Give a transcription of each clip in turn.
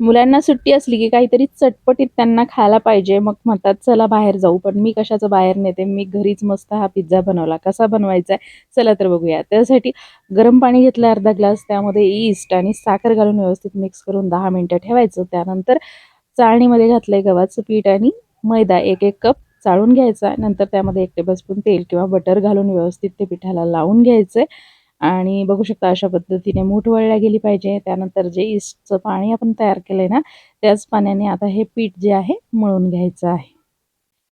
मुलांना सुट्टी असली की काहीतरी चटपटीत त्यांना खायला पाहिजे. मग म्हणतात चला बाहेर जाऊ पण मी कशाचं बाहेर नेते? मी घरीच मस्त हा पिझ्झा बनवला. कसा बनवायचा आहे चला तर बघूया. त्यासाठी गरम पाणी घेतलं अर्धा ग्लास त्यामध्ये ईस्ट आणि साखर घालून व्यवस्थित मिक्स करून दहा मिनटं ठेवायचं. त्यानंतर चाळणीमध्ये घातलंय गव्हाचं पीठ आणि मैदा. एक एक कप चाळून घ्यायचा. नंतर त्यामध्ये एक टेबलस्पून तेल किंवा बटर घालून व्यवस्थित ते पिठाला लावून घ्यायचं आणि बघू शकता अशा पद्धतीने मूठ वळल्या गेली पाहिजे. त्यानंतर जे ईस्टचं पाणी आपण तयार केलंय ना त्याच पाण्याने आता हे पीठ जे आहे मळून घ्यायचं आहे.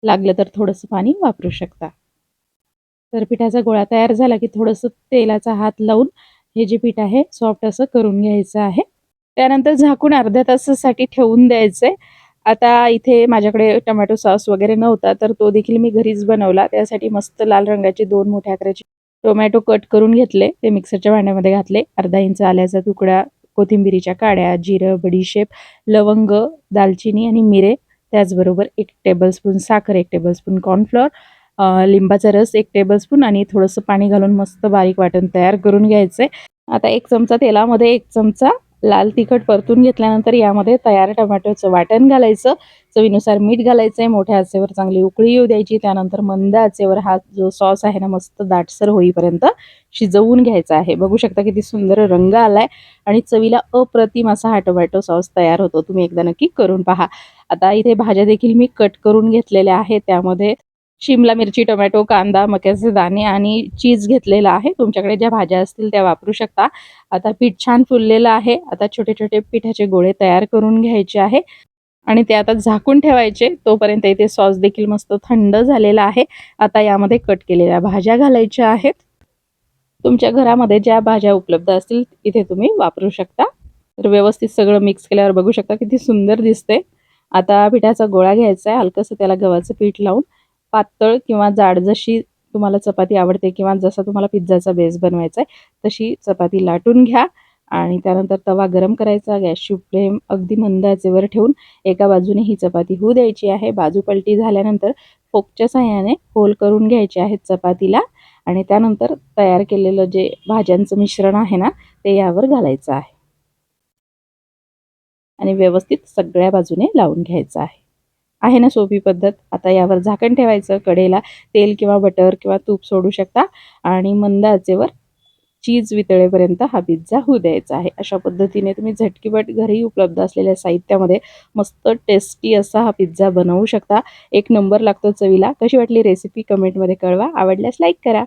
लागलं तर थोडंसं पाणी वापरू शकता. तर पिठाचा गोळा तयार झाला की थोडंसं तेलाचा हात लावून हे जे पीठ आहे सॉफ्ट असं करून घ्यायचं आहे. त्यानंतर झाकून अर्ध्या तासासाठी ठेवून द्यायचं आहे आता इथे माझ्याकडे टमॅटो सॉस वगैरे नव्हता तर तो देखील मी घरीच बनवला. त्यासाठी मस्त लाल रंगाची दोन मोठ्या आकाराची टोमॅटो कट करून घेतले. ते मिक्सरच्या भांड्यामध्ये घातले. अर्धा इंच आल्याचा तुकडा कोथिंबिरीच्या काड्या जिरं बडीशेप लवंग दालचिनी आणि मिरे. त्याचबरोबर एक टेबलस्पून साखर एक टेबलस्पून कॉर्नफ्लॉर लिंबाचा रस एक टेबलस्पून आणि थोडंसं पाणी घालून मस्त बारीक वाटण तयार करून घ्यायचं आहे आता एक चमचा तेलामध्ये एक चमचा लाल तिखट परतून घेतल्यानंतर यामध्ये तयार टमॅटोचं वाटण घालायचं. चवीनुसार मीठ घालायचं आहे मोठ्या आचेवर चांगली उकळी येऊ द्यायची. त्यानंतर मंद आचेवर हा जो सॉस आहे ना मस्त दाटसर होईपर्यंत शिजवून घ्यायचा आहे. बघू शकता किती सुंदर रंग आलाय आणि चवीला अप्रतिम असा हा टोमॅटो सॉस तयार होतो. तुम्ही एकदा नक्की करून पहा. आता इथे भाज्या देखील मी कट करून घेतलेल्या आहेत. त्यामध्ये शिमला मिरची टोमॅटो कांदा मक्याचे दाणे आणि चीज घेतलेला आहे. तुमच्याकडे ज्या भाज्या असतील त्या वापरू शकता. आता पीठ छान फुललेलं आहे. आता छोटे छोटे पिठाचे गोळे तयार करून घ्यायचे आहे. आणि ते आता झाकून ठेवायचे. तोपर्यंत इथे सॉस देखील मस्त थंड झालेला आहे. आता यामध्ये कट केलेल्या भाज्या घालायच्या आहेत. तुमच्या घरामध्ये ज्या भाज्या उपलब्ध असतील इथे तुम्ही वापरू शकता. तर व्यवस्थित सगळं मिक्स केल्यावर बघू शकता किती सुंदर दिसते आता पिठाचा गोळा घ्यायचा आहे. हलकंसं त्याला गव्हाचं पीठ लावून. पातळ किंवा जाड जशी तुम्हाला चपाती आवडते किंवा जसा तुम्हाला पिझ्झाचा बेस बनवायचा आहे तशी चपाती लाटून घ्या. आणि त्यानंतर तवा गरम करायचा गॅसची फ्लेम अगदी मंद आचेवर ठेवून एका बाजूने ही चपाती होऊ द्यायची आहे. बाजू पलटी झाल्यानंतर फोकच्या साह्याने होल करून घ्यायचे आहेत चपातीला आणि त्यानंतर तयार केलेलं जे भाज्यांचं मिश्रण आहे ना ते यावर घालायचं आहे. आणि व्यवस्थित सगळ्या बाजूने लावून घ्यायचं आहे. आहे ना सोपी पद्धत? आता यावर झाकण ठेवायचं कडेला तेल किंवा बटर किंवा तूप सोडू शकता आणि मंद आचेवर चीज वितळेपर्यंत हा पिझ्झा होऊ द्यायचा आहे. अशा पद्धतीने तुम्ही झटकीपट घरी उपलब्ध असलेल्या साहित्यामध्ये मस्त टेस्टी असा हा पिझ्झा बनवू शकता. एक नंबर लागतो चवीला. कशी वाटली रेसिपी कमेंटमध्ये कळवा. आवडल्यास लाईक करा.